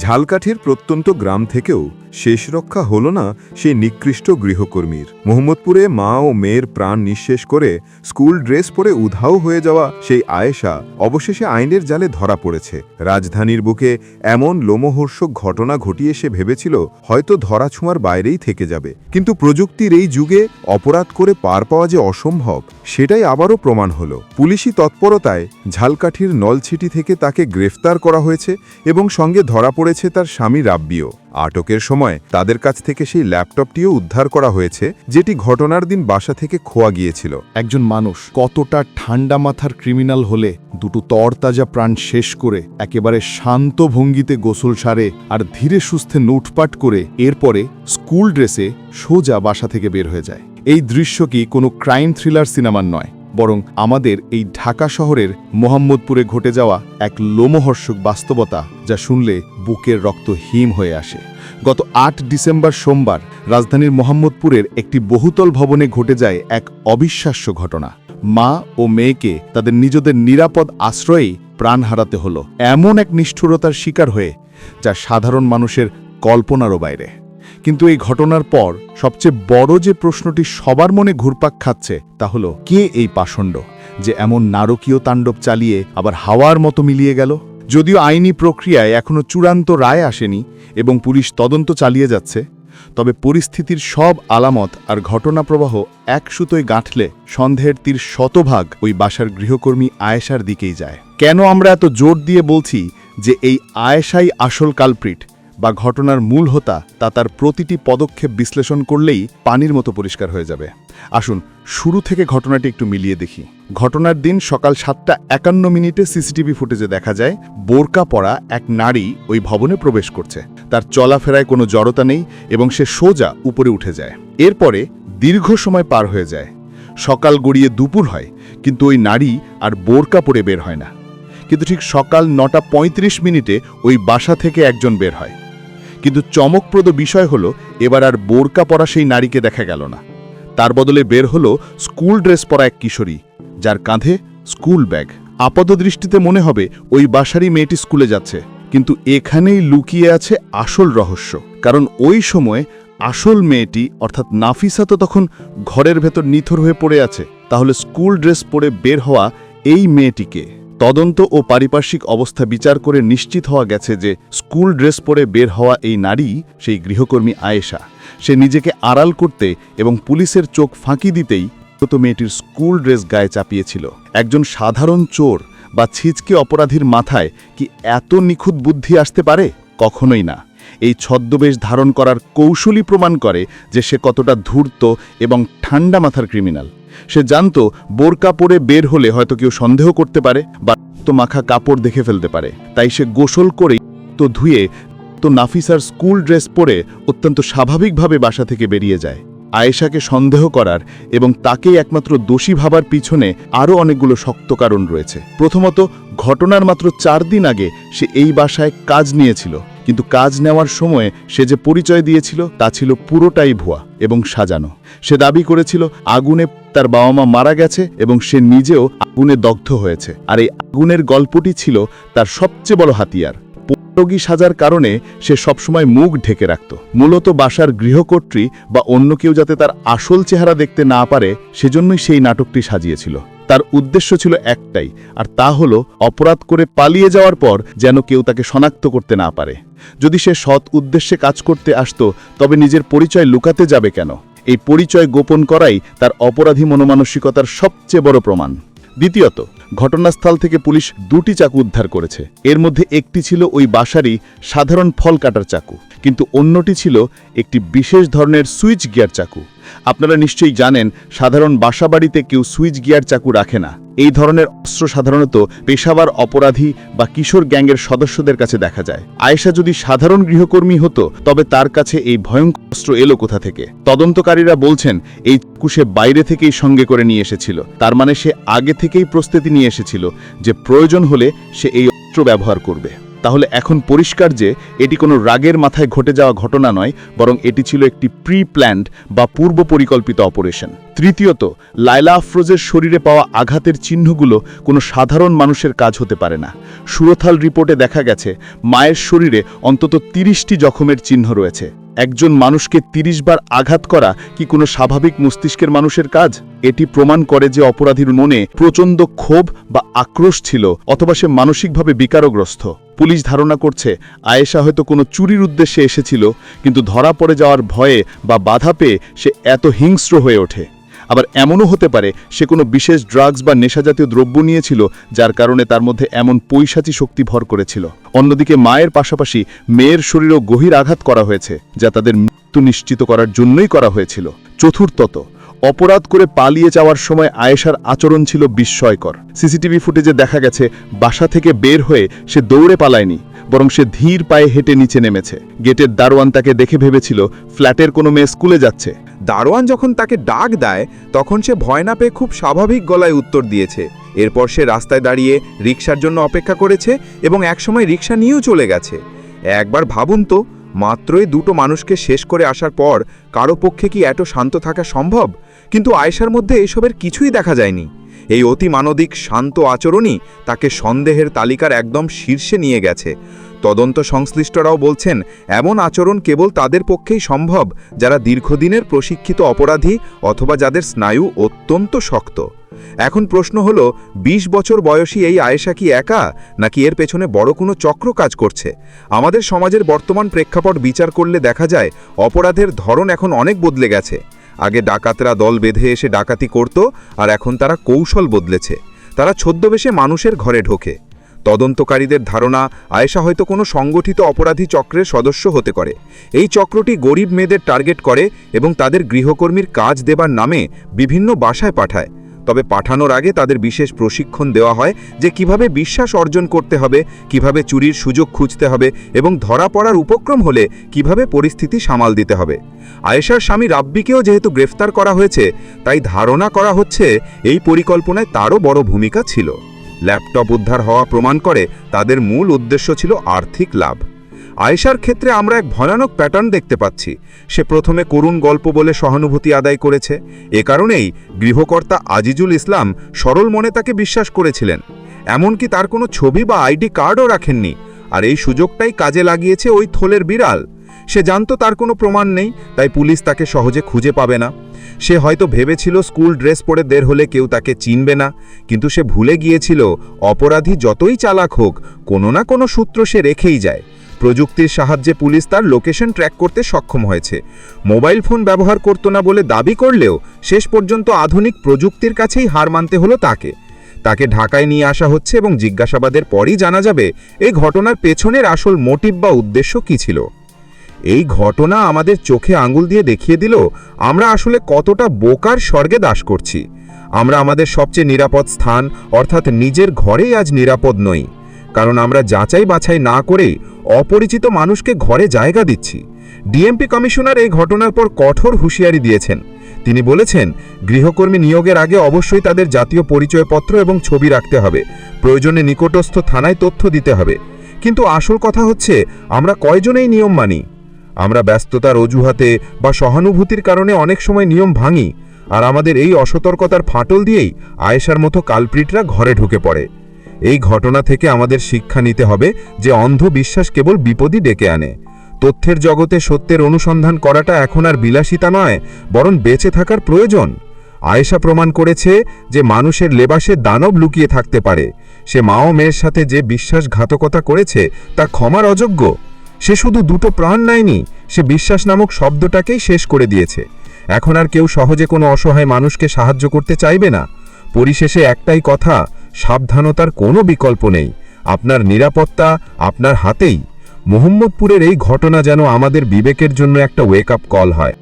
ঝালকাঠির প্রত্যন্ত গ্রাম থেকেও শেষ রক্ষা হল না সেই নিকৃষ্ট গৃহকর্মীর। মোহাম্মদপুরে মা ও মেয়ের প্রাণ নিঃশেষ করে স্কুল ড্রেস পরে উধাও হয়ে যাওয়া সেই আয়েশা অবশেষে আইনের জালে ধরা পড়েছে। রাজধানীর বুকে এমন লোমহর্ষক ঘটনা ঘটিয়ে সে ভেবেছিল হয়তো ধরা ছোঁয়ার বাইরেই থেকে যাবে। কিন্তু প্রযুক্তির এই যুগে অপরাধ করে পার পাওয়া যে অসম্ভব, সেটাই আবারও প্রমাণ হলো। পুলিশি তৎপরতায় ঝালকাঠির নলছিটি থেকে তাকে গ্রেফতার করা হয়েছে এবং সঙ্গে ধরা পড়েছে তার স্বামী রাব্বিও। আটকের সময় তাদের কাছ থেকে সেই ল্যাপটপটিও উদ্ধার করা হয়েছে, যেটি ঘটনার দিন বাসা থেকে খোয়া গিয়েছিল। একজন মানুষ কতটা ঠান্ডা মাথার ক্রিমিনাল হলে দুটো তরতাজা প্রাণ শেষ করে একেবারে শান্ত ভঙ্গিতে গোসল সারে আর ধীরে সুস্থে নোটপাট করে এরপরে স্কুল ড্রেসে সোজা বাসা থেকে বের হয়ে যায়। এই দৃশ্য কি কোনো ক্রাইম থ্রিলার সিনেমার নয়, বরং আমাদের এই ঢাকা শহরের মোহাম্মদপুরে ঘটে যাওয়া এক লোমহর্ষক বাস্তবতা যা শুনলে বুকের রক্ত হিম হয়ে আসে। গত আট ডিসেম্বর সোমবার রাজধানীর মোহাম্মদপুরের একটি বহুতল ভবনে ঘটে যায় এক অবিশ্বাস্য ঘটনা। মা ও মেয়েকে তাদের নিজেদের নিরাপদ আশ্রয়েই প্রাণ হারাতে হলো। এমন এক নিষ্ঠুরতার শিকার হয়ে, যা সাধারণ মানুষের কল্পনারও বাইরে। কিন্তু এই ঘটনার পর সবচেয়ে বড় যে প্রশ্নটি সবার মনে ঘুরপাক খাচ্ছে, তা হলো, কে এই পাষণ্ড যে এমন নারকীয় তাণ্ডব চালিয়ে আবার হাওয়ার মতো মিলিয়ে গেল? যদিও আইনি প্রক্রিয়ায় এখনও চূড়ান্ত রায় আসেনি এবং পুলিশ তদন্ত চালিয়ে যাচ্ছে, তবে পরিস্থিতির সব আলামত আর ঘটনাপ্রবাহ এক সুতোয় গাঁঠলে সন্দেহের তীর শতভাগ ওই বাসার গৃহকর্মী আয়েশার দিকেই যায়। কেন আমরা এত জোর দিয়ে বলছি যে এই আয়েশাই আসল কালপ্রিট বা ঘটনার মূল হোতা তা তার প্রতিটি পদক্ষেপ বিশ্লেষণ করলেই পানির মতো পরিষ্কার হয়ে যাবে। আসুন, শুরু থেকে ঘটনাটি একটু মিলিয়ে দেখি। ঘটনার দিন সকাল সাতটা একান্ন মিনিটে সিসিটিভি ফুটেজে দেখা যায়, বোরকা পরা এক নারী ওই ভবনে প্রবেশ করছে। তার চলাফেরায় কোনো জড়তা নেই এবং সে সোজা উপরে উঠে যায়। এরপরে দীর্ঘ সময় পার হয়ে যায়। সকাল গড়িয়ে দুপুর হয়, কিন্তু ওই নারী আর বোরকা পরে বের হয় না। কিন্তু ঠিক সকাল নটা ৩৫ মিনিটে ওই বাসা থেকে একজন বের হয়। কিন্তু চমকপ্রদ বিষয় হলো, এবার আর বোরকা পরা সেই নারীকে দেখা গেল না। তার বদলে বের হলো স্কুল ড্রেস পরা এক কিশোরী, যার কাঁধে স্কুল ব্যাগ। আপাতদৃষ্টিতে মনে হবে ওই বাসারই মেয়েটি স্কুলে যাচ্ছে, কিন্তু এখানেই লুকিয়ে আছে আসল রহস্য। কারণ ওই সময়ে আসল মেয়েটি, অর্থাৎ নাফিসা তো তখন ঘরের ভেতর নিথর হয়ে পড়ে আছে, তাহলে স্কুল ড্রেস পরে বের হওয়া এই মেয়েটিকে। তদন্ত ও পারিপার্শ্বিক অবস্থা বিচার করে নিশ্চিত হওয়া গেছে যে স্কুল ড্রেস পরে বের হওয়া এই নারী সেই গৃহকর্মী আয়েশা। সে নিজেকে আড়াল করতে এবং পুলিশের চোখ ফাঁকি দিতেই তো মেয়েটির স্কুল ড্রেস গায়ে চাপিয়েছিল। একজন সাধারণ চোর বা ছিচকে অপরাধীর মাথায় কি এত নিখুঁত বুদ্ধি আসতে পারে? কখনোই না। এই ছদ্মবেশ ধারণ করার কৌশলী প্রমাণ করে যে সে কতটা ধূর্ত এবং ঠান্ডা মাথার ক্রিমিনাল। সে জানতো বোরকা পরে বের হলে হয়তো কেউ সন্দেহ করতে পারে বা তো মাখা কাপড় দেখে ফেলতে পারে। তাই সে গোসল করে তো ধুয়ে তো নাফিসার স্কুল ড্রেস পরে অত্যন্ত স্বাভাবিকভাবে বাসা থেকে বেরিয়ে যায়। আয়েশাকে সন্দেহ করার এবং তাকেই একমাত্র দোষী ভাবার পিছনে আরও অনেকগুলো শক্ত কারণ রয়েছে। প্রথমত, ঘটনার মাত্র চার দিন আগে সে এই বাসায় কাজ নিয়েছিল। কিন্তু কাজ নেওয়ার সময়ে সে যে পরিচয় দিয়েছিল তা ছিল পুরোটাই ভুয়া। এবং সাজানো। সে দাবি করেছিল, আগুনে তার বাবা মা মারা গেছে এবং সে নিজেও আগুনে দগ্ধ হয়েছে। আর এই আগুনের গল্পটি ছিল তার সবচেয়ে বড় হাতিয়ার। রোগী সাজার কারণে সে সবসময় মুখ ঢেকে রাখত। মূলত বাসার গৃহকর্ত্রী বা অন্য কেউ যাতে তার আসল চেহারা দেখতে না পারে, সেজন্যই সেই নাটকটি সাজিয়েছিল। তার উদ্দেশ্য ছিল একটাই, আর তা হলো অপরাধ করে পালিয়ে যাওয়ার পর যেন কেউ তাকে শনাক্ত করতে না পারে। যদি সে সৎ উদ্দেশ্যে কাজ করতে আসত, তবে নিজের পরিচয় লুকাতে যাবে কেন? এই পরিচয় গোপন করাই তার অপরাধী মনোমানসিকতার সবচেয়ে বড় প্রমাণ। দ্বিতীয়ত, ঘটনাস্থল থেকে পুলিশ দুটি চাকু উদ্ধার করেছে। এর মধ্যে একটি ছিল ওই বাসারই সাধারণ ফল কাটার চাকু, কিন্তু অন্যটি ছিল একটি বিশেষ ধরনের সুইচ গিয়ার চাকু। আপনারা নিশ্চয়ই জানেন, সাধারণ বাসাবাড়িতে কেউ সুইচ গিয়ার চাকু রাখে না। এই ধরনের অস্ত্র সাধারণত পেশাবার অপরাধী বা কিশোর গ্যাংয়ের সদস্যদের কাছে দেখা যায়। আয়েশা যদি সাধারণ গৃহকর্মী হতো, তবে তার কাছে এই ভয়ঙ্কর অস্ত্র এলো কোথা থেকে? তদন্তকারীরা বলছেন, এই সে বাইরে থেকেই সঙ্গে করে নিয়ে এসেছিল। তার মানে সে আগে থেকেই প্রস্তুতি নিয়ে এসেছিল যে প্রয়োজন হলে সে এই অস্ত্র ব্যবহার করবে। তাহলে এখন পরিষ্কার যে এটি কোনো রাগের মাথায় ঘটে যাওয়া ঘটনা নয়, বরং এটি ছিল একটি প্রি প্ল্যান্ড বা পূর্ব পরিকল্পিত অপারেশন তৃতীয়ত লাইলা আফরোজের শরীরে পাওয়া আঘাতের চিহ্নগুলো কোনো সাধারণ মানুষের কাজ হতে পারে না। সুরথাল রিপোর্টে দেখা গেছে, মায়ের শরীরে অন্তত তিরিশটি জখমের চিহ্ন রয়েছে। একজন মানুষকে ৩০ বার আঘাত করা কি কোনো স্বাভাবিক মস্তিষ্কের মানুষের কাজ? এটি প্রমাণ করে যে অপরাধীর মনে প্রচণ্ড ক্ষোভ বা আক্রোশ ছিল, অথবা সে মানসিকভাবে বিকারগ্রস্ত। পুলিশ ধারণা করছে আয়েশা হয়তো কোনো চুরির উদ্দেশ্যে এসেছিল, কিন্তু ধরা পড়ে যাওয়ার ভয়ে বা বাধা পেয়ে সে এত হিংস্র হয়ে ওঠে। আবার এমনও হতে পারে সে কোনো বিশেষ ড্রাগস বা নেশাজাতীয় দ্রব্য নিয়েছিল, যার কারণে তার মধ্যে এমন পৈশাচী শক্তি ভর করেছিল। অন্যদিকে মায়ের পাশাপাশি মেয়ের শরীরও গভীর আঘাত করা হয়েছে, যা তাদের মৃত্যু নিশ্চিত করার জন্যই করা হয়েছিল। চতুর্থত অপরাধ করে পালিয়ে যাওয়ার সময় আয়েশার আচরণ ছিল বিস্ময়কর। সিসিটিভি ফুটেজে দেখা গেছে, বাসা থেকে বের হয়ে সে দৌড়ে পালায়নি, বরং সে ধীর পায়ে হেঁটে নিচে নেমেছে। গেটের দারোয়ান তাকে দেখে ভেবেছিল, ফ্ল্যাটের কোনো মেয়ে স্কুলে যাচ্ছে। দারোয়ান যখন তাকে ডাক দেয়, তখন সে ভয় না পেয়ে খুব স্বাভাবিক গলায় উত্তর দিয়েছে। এরপর সে রাস্তায় দাঁড়িয়ে রিক্সার জন্য অপেক্ষা করেছে এবং একসময় রিক্সা নিয়েও চলে গেছে। একবার ভাবুন তো, মাত্রই দুটো মানুষকে শেষ করে আসার পর কারও পক্ষে কি এত শান্ত থাকা সম্ভব? কিন্তু আয়েশার মধ্যে এসবের কিছুই দেখা যায়নি। এই অতি মানবিক, শান্ত আচরণই তাকে সন্দেহের তালিকার একদম শীর্ষে নিয়ে গেছে। তদন্ত সংশ্লিষ্টরাও বলছেন, এমন আচরণ কেবল তাদের পক্ষেই সম্ভব, যারা দীর্ঘদিনের প্রশিক্ষিত অপরাধী অথবা যাদের স্নায়ু অত্যন্ত শক্ত। এখন প্রশ্ন হল ২০ বছর বয়সী এই আয়েশা কি একা, নাকি এর পেছনে বড় কোনো চক্র কাজ করছে? আমাদের সমাজের বর্তমান প্রেক্ষাপট বিচার করলে দেখা যায়, অপরাধের ধরন এখন অনেক বদলে গেছে। আগে ডাকাতরা দল বেঁধে এসে ডাকাতি করত, আর এখন তারা কৌশল বদলেছে। তারা ছদ্মবেশে মানুষের ঘরে ঢোকে। তদন্তকারীদের ধারণা, আয়েশা হয়তো কোনো সংগঠিত অপরাধী চক্রের সদস্য হতে করে এই চক্রটি গরিব মেয়েদের টার্গেট করে এবং তাদের গৃহকর্মীর কাজ দেবার নামে বিভিন্ন বাসায় পাঠায়। তবে পাঠানোর আগে তাদের বিশেষ প্রশিক্ষণ দেওয়া হয় যে কীভাবে বিশ্বাস অর্জন করতে হবে, কীভাবে চুরির সুযোগ খুঁজতে হবে এবং ধরা পড়ার উপক্রম হলে কীভাবে পরিস্থিতি সামাল দিতে হবে। আয়েশার স্বামী রাব্বিকেও যেহেতু গ্রেফতার করা হয়েছে, তাই ধারণা করা হচ্ছে এই পরিকল্পনায় তারও বড় ভূমিকা ছিল। ল্যাপটপ উদ্ধার হওয়া প্রমাণ করে তাদের মূল উদ্দেশ্য ছিল আর্থিক লাভ। আয়েশার ক্ষেত্রে আমরা এক ভয়ানক প্যাটার্ন দেখতে পাচ্ছি। সে প্রথমে করুণ গল্প বলে সহানুভূতি আদায় করেছে। এ কারণেই গৃহকর্তা আজিজুল ইসলাম সরল মনে তাকে বিশ্বাস করেছিলেন। এমনকি তার কোনো ছবি বা আইডি কার্ডও রাখেননি। আর এই সুযোগটাই কাজে লাগিয়েছে ওই থলের বিড়াল। সে জানতো তার কোনো প্রমাণ নেই, তাই পুলিশ তাকে সহজে খুঁজে পাবে না। সে হয়তো ভেবেছিল স্কুল ড্রেস পরে দের হলে কেউ তাকে চিনবে না। কিন্তু সে ভুলে গিয়েছিল, অপরাধী যতই চালাক হোক, কোনো না কোনো সূত্র সে রেখেই যায়। প্রযুক্তির সাহায্যে পুলিশ তার লোকেশন ট্র্যাক করতে সক্ষম হয়েছে। মোবাইল ফোন ব্যবহার করতো না বলে দাবি করলেও শেষ পর্যন্ত আধুনিক প্রযুক্তির কাছেই হার মানতে হলো তাকে। তাকে ঢাকায় নিয়ে আসা হচ্ছে এবং জিজ্ঞাসাবাদের পরই জানা যাবে এই ঘটনার পেছনের আসল মোটিভ বা উদ্দেশ্য কী ছিল। এই ঘটনা আমাদের চোখে আঙুল দিয়ে দেখিয়ে দিল, আমরা আসলে কতটা বোকার স্বর্গে দাস করছি। আমরা আমাদের সবচেয়ে নিরাপদ স্থান, অর্থাৎ নিজের ঘরেই আজ নিরাপদ নই। কারণ আমরা যাচাই বাছাই না করেই অপরিচিত মানুষকে ঘরে জায়গা দিচ্ছি। ডিএমপি কমিশনার এই ঘটনার পর কঠোর হুঁশিয়ারি দিয়েছেন। তিনি বলেছেন, গৃহকর্মী নিয়োগের আগে অবশ্যই তাদের জাতীয় পরিচয়পত্র এবং ছবি রাখতে হবে। প্রয়োজনে নিকটস্থ থানায় তথ্য দিতে হবে। কিন্তু আসল কথা হচ্ছে, আমরা কয়জনেই নিয়ম মানি? আমরা ব্যস্ততার অজুহাতে বা সহানুভূতির কারণে অনেক সময় নিয়ম ভাঙি। আর আমাদের এই অসতর্কতার ফাটল দিয়েই আয়েশার মতো কালপ্রিটরা ঘরে ঢুকে পড়ে। এই ঘটনা থেকে আমাদের শিক্ষা নিতে হবে যে অন্ধ বিশ্বাস কেবল বিপদই ডেকে আনে। তথ্যের জগতে সত্যের অনুসন্ধান করাটা এখন আর বিলাসিতা নয়, বরং বেঁচে থাকার প্রয়োজন। আয়েশা প্রমাণ করেছে যে মানুষের লেবাসে দানব লুকিয়ে থাকতে পারে। সে মা ও মেয়ের সাথে যে বিশ্বাসঘাতকতা করেছে, তা ক্ষমার অযোগ্য। সে শুধু দুটো প্রাণ নেয়নি, সে বিশ্বাস নামক শব্দটাকেই শেষ করে দিয়েছে। এখন আর কেউ সহজে কোনো অসহায় মানুষকে সাহায্য করতে চাইবে না। পরিশেষে একটাই কথা সাবধানতার কোনো বিকল্প নেই। আপনার নিরাপত্তা আপনার হাতেই। মোহাম্মদপুরের এই ঘটনা যেন আমাদের বিবেকের জন্য একটা ওয়েক আপ কল হয়।